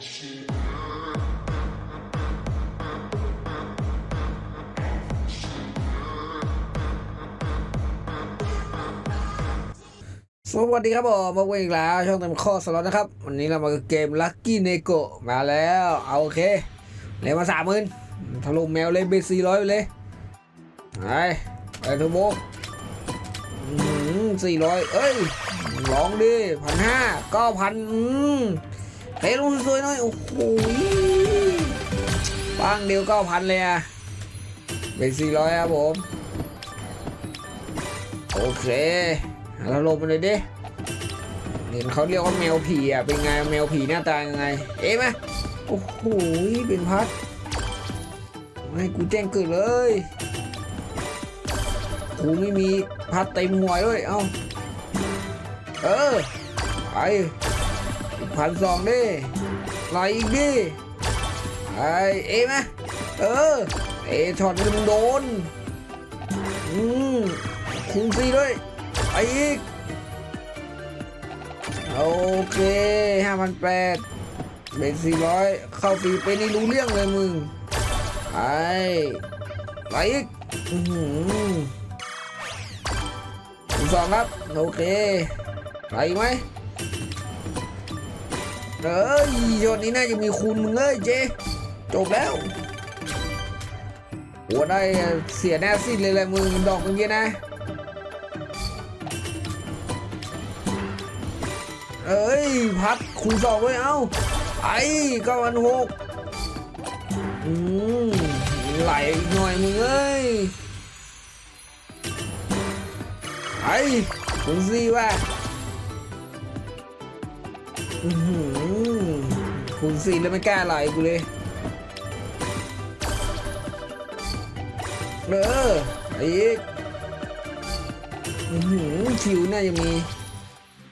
สวัสดีครับผมมาเวงอีกแล้ว ช่องเต็มข้อสล็อตนะครับ วันนี้เรามาเกมลั c กี้เนโกมาแล้วเอาโอเคเลยมาสามหมื่นถล่มแมวเลยเบสี่ร้อยเลยไปไปเทอร์โบสี่ร้อยเอ้ยลองดิพันห้าก้าพันอืม เตะลงสวยๆหน่อย โอ้โหปังเดียวเก้าพันเลยอะเบสี่ร้อยครับผม โอเคเราลงมาเลยดิเห็นเขาเรียกว่าแมวผีอะ เป็นไงแมวผีหน้าตายังไง เอ๊ะไหมโอ้โห เป็นพัดให้กูแจ้งเกิดเลย กูไม่มีพัดเต็มหัวด้วย เอ้า เออ ไป พันสองดิไหลอีกดิไอเอ๊ะไหมเออ เอช็อตมันโดน อืมคูณสี่ด้วยไปอีก โอเคห้าพันแปดเบ็ดสี่ร้อยเข้าฟรีเป็นนี่รู้เรื่องเลยมึงไปไปอีกอือหือคูณสองครับ โอเคไปอีกไหม เอ้ยยอดนี้น่าจะมีคูณมึงเอ้ยเจจบแล้วโอ้ได้เสียแน่สิ้นเลยแหละมึงดอกเมื่อกี้นะเอ้ย พัดคูณสองด้วยเอ้าไอ้ก้าพันหกอืมไหลหน่อยมึงเอ้ยไอ้คูณสี่ว่ะ อือหือคูณสี่แล้วไม่กล้าไหลกูเลย เออไอ้อีกอือหือคิวน่าจะมี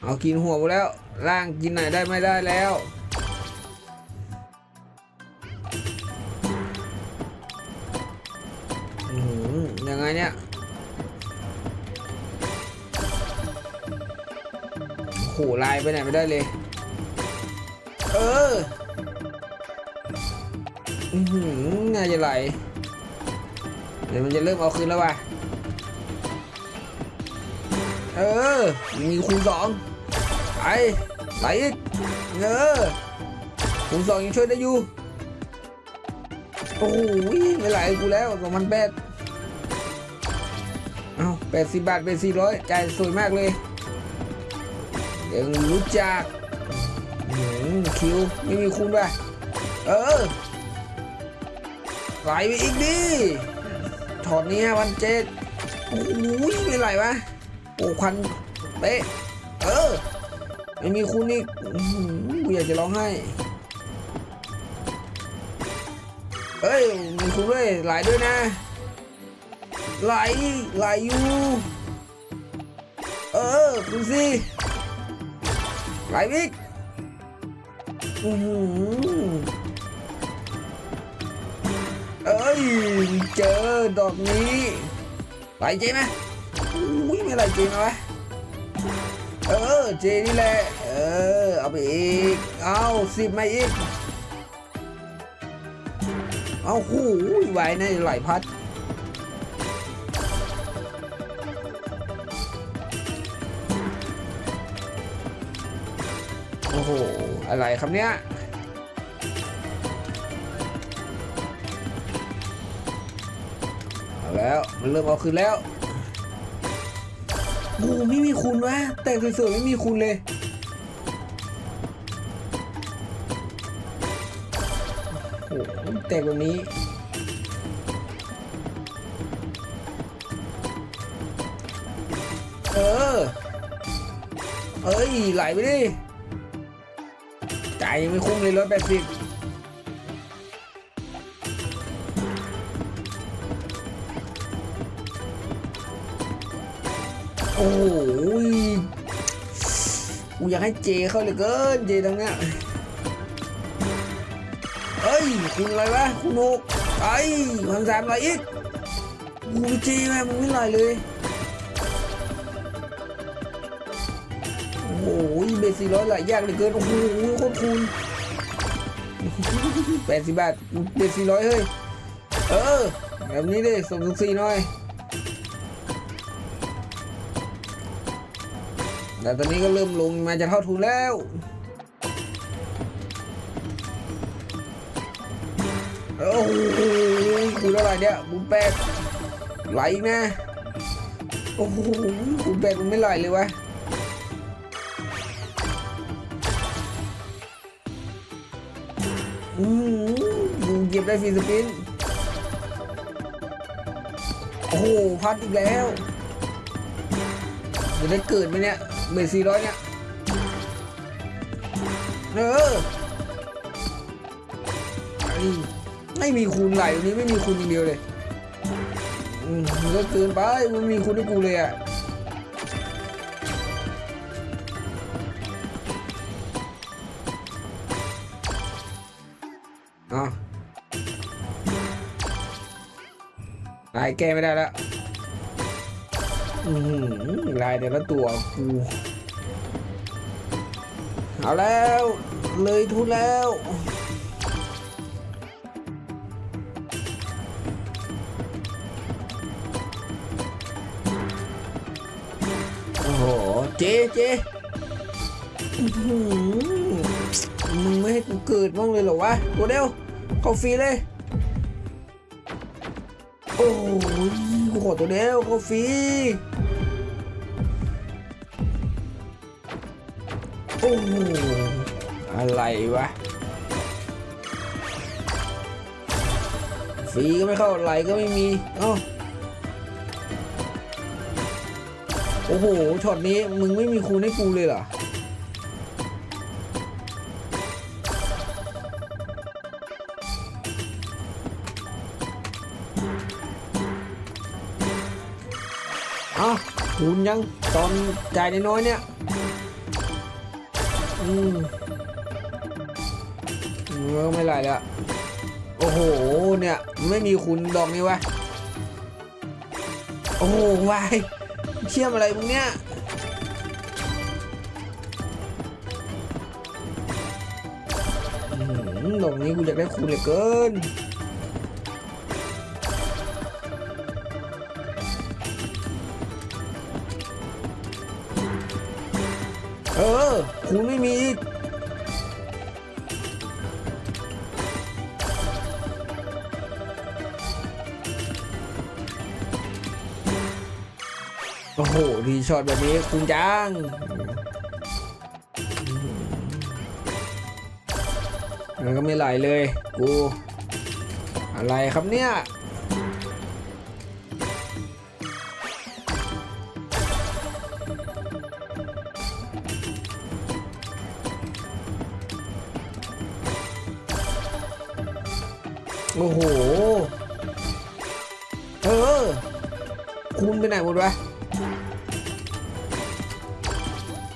เอากินหัวไปแล้ว ร่างกินไหนได้ไม่ได้แล้วหือยังไงเนี่ยโหลายไปไหนไม่ได้เลย อออือหือน่าจะไหลเดี๋ยวมันจะเริ่มเอาคืนแล้วว่ะ เออ มีคูณสองไปไหลอีก เออคูณสองยังช่วยได้อยู่ โอ้โหไม่ไหลกูแล้วสองพันแปดเอาแปดสิบบาทเป็นสี่ร้อยจ่ายสวยมากเลย ยังรู้จัก คิวไม่มีคูณป่ะเออไหลไปอีกดิถอดนี้ฮะวันเจ็ดโอ้โหไม่ไหลวะโอ้ควันเป๊ะเออไม่มีคุณอีกอื้อหือกูอยากจะร้องไห้เอ้ยมีคุณด้วยไหลด้วยนะไหลไหลอยู่เออคุณสิไหลอีก อือหือเอ้ย เจอดอกนี้ไหลเจไหมอุ้ยไม่ไรเจมาวะเออ เจนี่แหละ เออ เอาไปอีก เอาสิบมาอีก เอาหูยไหวนะไหลพัด อะไรครับเนี้ยเอาแล้วมันเริ่มเอาคืนแล้วโอ้ไม่มีคุณวะแต่งสวยๆไม่มีคุณเลยโอ้โหแต่งแบบนี้เออ เอ้ย ไหลไปดิ จ่ายยังไม่คุ้มเลยร้อยแปดสิบโอ้ยกูอยากให้เจเข้าเหลยเกินเจตรงเนี้ยเอ้ยคุณอะไรวะคุณหกไอ้พันสามอะไรอีกกูเจแม่มึงไม่ไหลเลย เบสสี่ร้อยหลยากเหลือเกิน โอ้โหโคตรคูณแปดสิบบาทเบ็ดสี่ร้อยเฮ้ย เออ แบบนี้ดิสมสุกสี่หน่อยแต่ตอนนี้ก็เริ่มลงมาจะเท่าทุนแล้วโอ้โหคูณเท่าไหร่เนี่ยบุญแปดไหลนะ โอ้โหบุญแปดมันไม่ไหลเลยวะ อืมเก็บได้ฟรีสปิน โอ้โหพัดอีกแล้วจะได้เกิดไหมเนี่ยเบสสี่ร้อยเนี่ย เออไอ้ไม่มีคูณไหลวันนี้ไม่มีคูณอย่างเดียวเลย อืมมันก็เกินไปมันมีคูณให้กูเลยอะ อะลายแก้ไม่ได้แล้วอือหือลายแต่ละตัวกูเอาแล้ว เลยทุนแล้วโอ้โหเจ๊เจ๊ มึงไม่ให้กูเกิดบ้างเลยเหรอวะตัวเดียวเข้าฟรีเลย โอ้ยกูขอตัวเดียวเข้าฟรีโอ้โหอะไรวะฟรีก็ไม่เข้าไหลก็ไม่มีเอ้าโอ้โหช็อตนี้มึงไม่มีคูณให้กูเลยเหรอ เอ้าคูณยังตอนจ่ายน้อยเนี่ย อืมเออไม่ไหลแล้วโอ้โห เนี่ย ไม่มีคุณดอกนี้วะ โอ้โหวายเชื่อมอะไรมึงเนี่ยดอกนี้กูอยากได้คุณเหลือเกิน คุณไม่มี โอ้โหดีช็อตแบบนี้คุณจังมันก็ไม่ไหลเลย กู อะไรครับเนี่ย โอ้โห เออ คุณไปไหนหมดวะ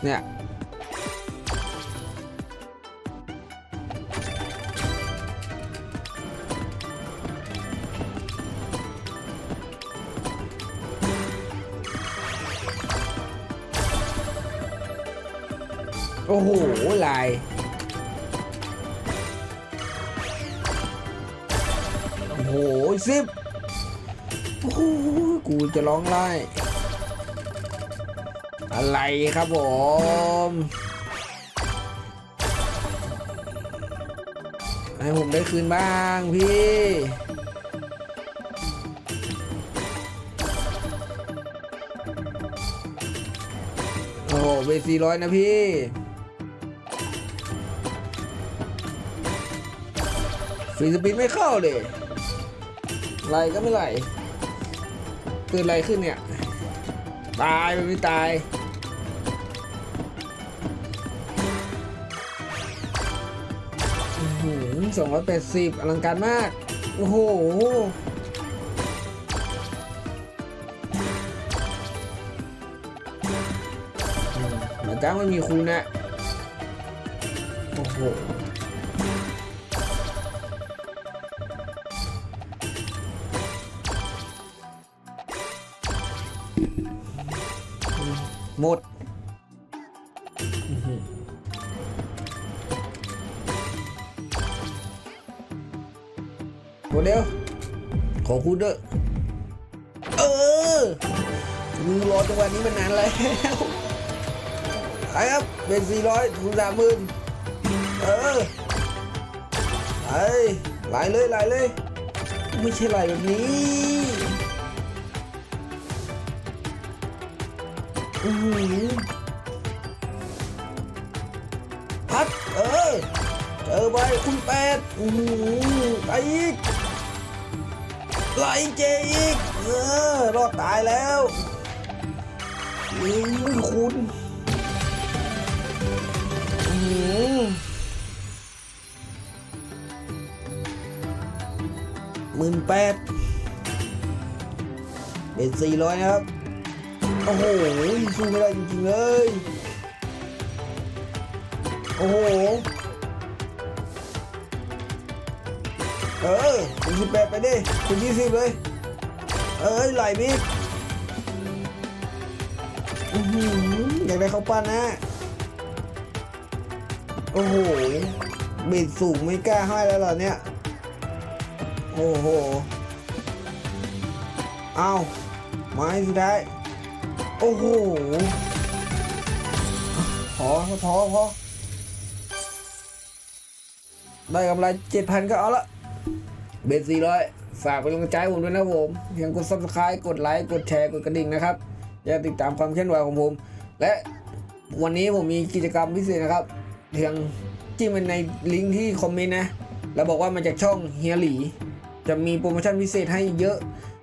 เนี่ย โอ้โห ลาย หสิบโอ้โหกูจะร้องไห้อะไรครับผมให้ผมได้คืนบ้างพี่โอ้โหเบสี่ร้อยนะพี่ฟรีสปินไม่เข้าเลย ไหลก็ไม่ไหลเกิดอะไรขึ้นเนี่ย ตายมันไม่ตายสองร้อยแปดสิบอลังการมาก โอ้โหมาจ้างไม่มีคูณนะ โอ้โห หมดอื้อหือตัวเดียวขอคุณเด้อเออมือรอจังหวะนี้มานานแล้วไปครับเป็นสี่ร้อยทุนสามหมื่นเออไปไหลเลยไหลเลย ไม่ใช่ไหลแบบนี้ อือหือพัดเออ เจอไปคุณแปดอือหือไปอีกไหลเจอีก เออ รอดตายแล้วอืมคุณอืมหมื่นแปดเป็นสี่ร้อยนะครับ โอ้โหสู้ไม่ได้จริงๆเลย โอ้โห เออเป็นสิบแปดไปดิเป็นยี่สิบเลย เอ้ยไหลบิ๊กอื้อหืออยากได้ข้าปั้นนะ โอ้โหบิดสูงไม่กล้าให้แล้วเหรอเนี่ย โอ้โห เอาไม้สุดท้าย โอ้โหพอพอพอได้กำไรเจ็ดพันก็เอาละเบสสี่ร้อยฝากเป็นกำลังใจผมด้วยนะผมเพียงกด subscribe กดไลค์กดแชร์กดกระดิ่งนะครับอย่าติดตามความเคลื่อนไหวของผม และวันนี้ผมมีกิจกรรมพิเศษนะครับ เพียงจิ้มไปในลิงก์ที่คอมเมนต์นะ แล้วบอกว่ามาจากช่องเฮียหลี จะมีโปรโมชั่นพิเศษให้เยอะ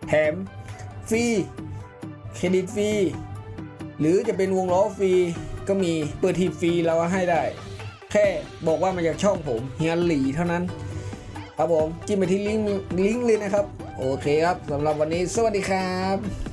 แถมฟรี เครดิตฟรีหรือจะเป็นวงล้อฟรีก็มีเปิดทีฟรีเราก็ให้ได้ แค่บอกว่ามาจากช่องผมเฮียหลีเท่านั้น ครับผมจิ้มไปที่ลิงก์ลิงก์เลยนะครับ โอเคครับสำหรับวันนี้สวัสดีครับ